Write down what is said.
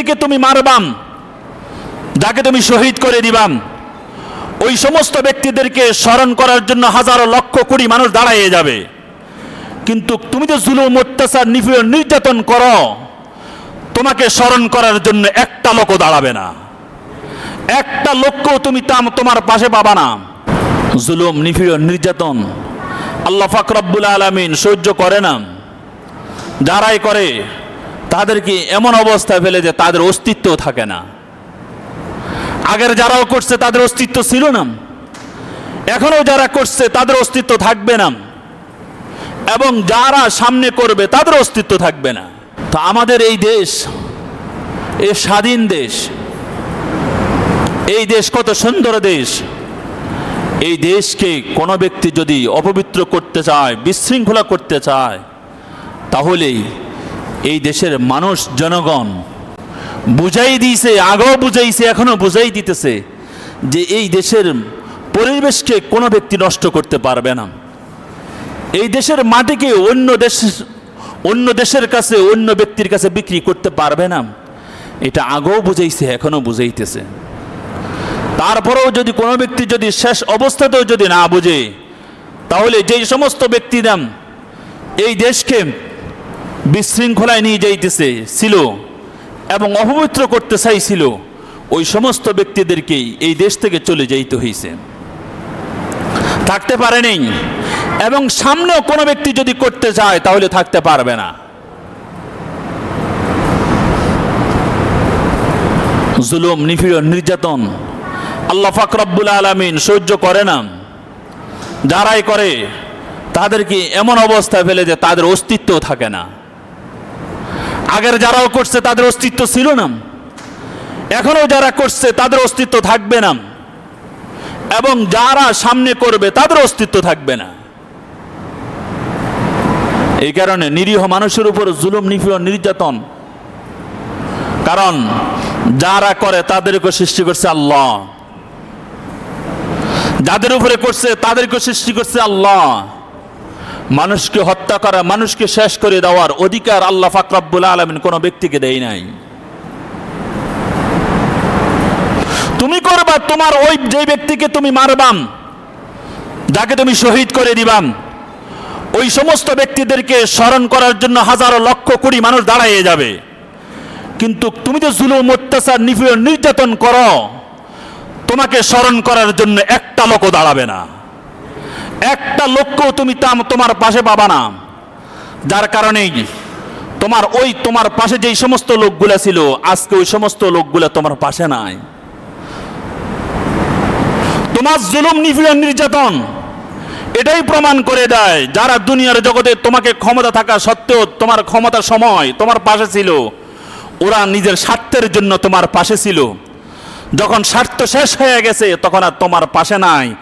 ব্যক্তিকে তুমি মারবাম, যাকে তুমি শহীদ করে দিবাম। ওই সমস্ত ব্যক্তিদেরকে স্মরণ করার জন্য হাজারো লক্ষ কোটি মানুষ দাঁড়াইয়ে যাবে। কিন্তু তুমি তো জুলুম, অত্যাচার, নিপীড়ন, নির্যাতন করো, তোমাকে স্মরণ করার জন্য একটা লোকও দাঁড়াবে না। একটা লোককেও তুমি তাম তোমার পাশে পাবা না। জুলুম, নিপীড়ন, নির্যাতন আল্লাহ ফাকরাবুল আলমিন সহ্য করে না। যারাই করে তাদেরকে এমন অবস্থায় ফেলে যে তাদের অস্তিত্ব থাকে না। আগের যারাও করছে তাদের অস্তিত্ব ছিল না। এখনও যারা করছে তাদের অস্তিত্ব থাকবে না। এবং যারা সামনে করবে তাদের অস্তিত্ব থাকবে না। তো আমাদের এই দেশ, এ স্বাধীন দেশ, এই দেশ কত সুন্দর দেশ। এই দেশকে কোনো ব্যক্তি যদি অপবিত্র করতে চায়, বিশৃঙ্খলা করতে চায়, তাহলেই এই দেশের মানুষ, জনগণ, বুঝাই দিয়েছে, আগেও বুঝাইছে, এখনও বুঝাই দিতেছে যে এই দেশের পরিবেশকে কোনো ব্যক্তি নষ্ট করতে পারবে না। এই দেশের মাটিকে অন্য দেশ, অন্য দেশের কাছে, অন্য ব্যক্তির কাছে বিক্রি করতে পারবে না। এটা আগেও বুঝাইছে, এখনও বুঝাইতেছে। তারপরেও যদি কোনো ব্যক্তি যদি শেষ অবস্থাতেও যদি না বুঝে, তাহলে যেই সমস্ত ব্যক্তি ব্যক্তিরা এই দেশকে বিশৃঙ্খলায় নিয়ে যাইতেছে, ছিল এবং অপবিত্র করতে চাইছিল, ওই সমস্ত ব্যক্তিদেরকেই এই দেশ থেকে চলে যাইতে হয়েছে থাকতে পারেনি এবং সামনেও কোনো ব্যক্তি যদি করতে চায়, তাহলে থাকতে পারবে না। জুলুম, নিপীড়ন, নির্যাতন, আল্লাহ ফাকরাবুল আলমিন সহ্য করে না। যারাই করে, তাদেরকে এমন অবস্থায় ফেলে যে তাদের অস্তিত্ব থাকে না। আগের যারাও করছে, তাদের অস্তিত্ব ছিল না। এখনও যারা করছে, তাদের অস্তিত্ব থাকবে না। এবং যারা সামনে করবে, তাদের অস্তিত্ব থাকবে না। এই কারণে নিরীহ মানুষের উপর জুলুম, নিপীড়ন, নির্যাতন, কারণ যারা করে তাদেরকে সৃষ্টি করছে আল্লাহ। যাদের উপরে করছে তাদেরকে সৃষ্টি করছে আল্লাহ। মানুষকে হত্যা করা, মানুষকে শেষ করে দেওয়ার অধিকার আল্লাহ ফাকরাবুল আলমিন কোনো ব্যক্তিকে দেয় নাই। তুমি করবা, তোমার ওই যে ব্যক্তিকে তুমি মারবাম, যাকে তুমি শহীদ করে দিবাম, ওই সমস্ত ব্যক্তিদেরকে স্মরণ করার জন্য হাজারো লক্ষ কোটি মানুষ দাঁড়াইয়ে যাবে। কিন্তু তুমি তো জুলুম, অত্যাচার, নিপীড়ন, নির্যাতন করো, তোমাকে স্মরণ করার জন্য একটা লোকও দাঁড়াবে না। একটা লোককেও তুমি তাম- তোমার পাশে পাবা না। যার কারণেই তোমার ওই তোমার পাশে যেই সমস্ত লোকগুলা ছিল, আজকে ওই সমস্ত লোকগুলা তোমার পাশে নাই। তোমার জুলুম, নিপীড়ন, নির্যাতন, এটাই প্রমাণ করে দেয় যারা দুনিয়ার জগতে তোমাকে ক্ষমতা থাকা সত্ত্বেও তোমার ক্ষমতার সময় তোমার পাশে ছিল, ওরা নিজের স্বার্থের জন্য তোমার পাশে ছিল। যখন স্বার্থ শেষ হয়ে গেছে, তখন আর তোমার পাশে নাই।